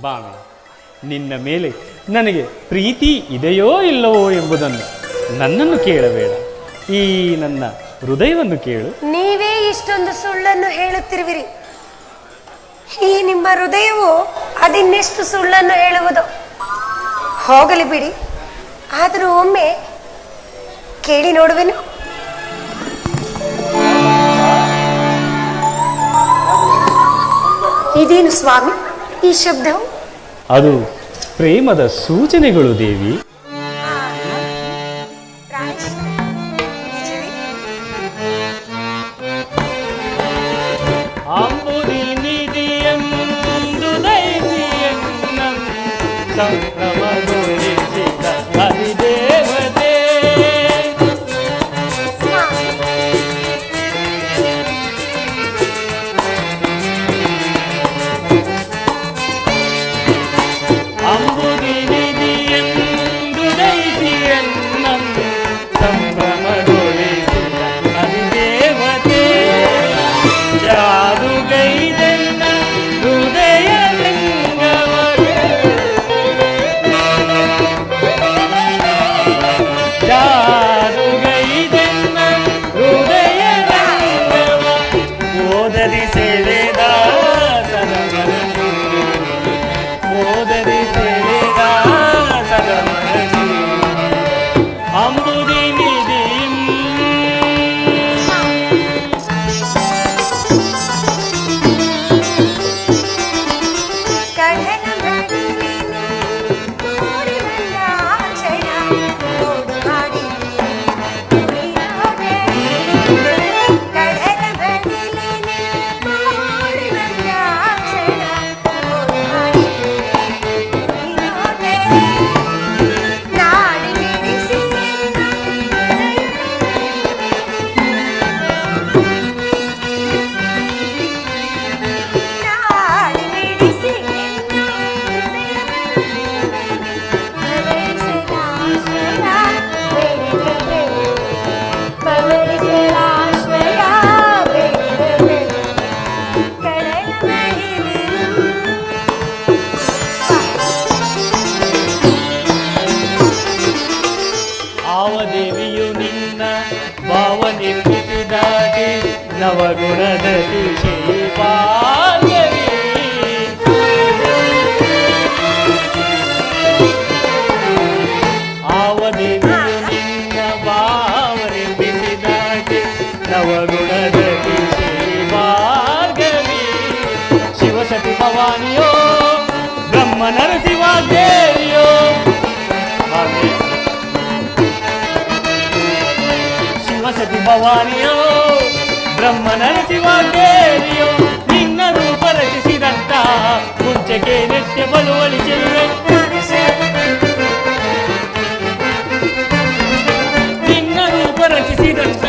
ಬಾಮೆ ನಿನ್ನ ಮೇಲೆ ನನಗೆ ಪ್ರೀತಿ ಇದೆಯೋ ಇಲ್ಲವೋ ಎಂಬುದನ್ನು ನನ್ನನ್ನು ಕೇಳಬೇಡ. ಈ ನನ್ನ ಹೃದಯವನ್ನು ಕೇಳು. ನೀವೇ ಇಷ್ಟೊಂದು ಸುಳ್ಳನ್ನು ಹೇಳುತ್ತಿರುವಿರಿ. ಈ ನಿಮ್ಮ ಹೃದಯವು ಅದಿನ್ನೆಷ್ಟು ಸುಳ್ಳನ್ನು ಹೇಳುವುದು? ಹೋಗಲಿ ಬಿಡಿ. ಆದರೂ ಒಮ್ಮೆ ಕೇಳಿ ನೋಡುವೆನು. ಇದೇನು ಸ್ವಾಮಿ? ಈ ಶಬ್ದ ಅದು ಪ್ರೇಮದ ಸೂಚನೆಗಳು ದೇವಿ. నవగుణదతి శ్రీపాల్యవి ఆవదేవి నిన్న బావరి బిసిదాటి నవగుణదతి శ్రీపాల్యవి శివసతి భవానియో బ్రహ్మ నరశివాదేవియో శివసతి భవానియో ಆಮೇಲೆ ಶಿವಸತಿ ಭವಾನಿಯೋ ಬ್ರಹ್ಮ ನರಸಿಂಹದೇವಿಯೋ ನಿನ್ನ ರೂಪ ರಚಿಸಿದಂತ ಮುಂಚೆಗೆ ನಿತ್ಯ ಬಳುವಳಿ ಚೆಲುವೆ ನಿನ್ನ ರೂಪ ರಚಿಸಿದಂತ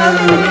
Hallelujah.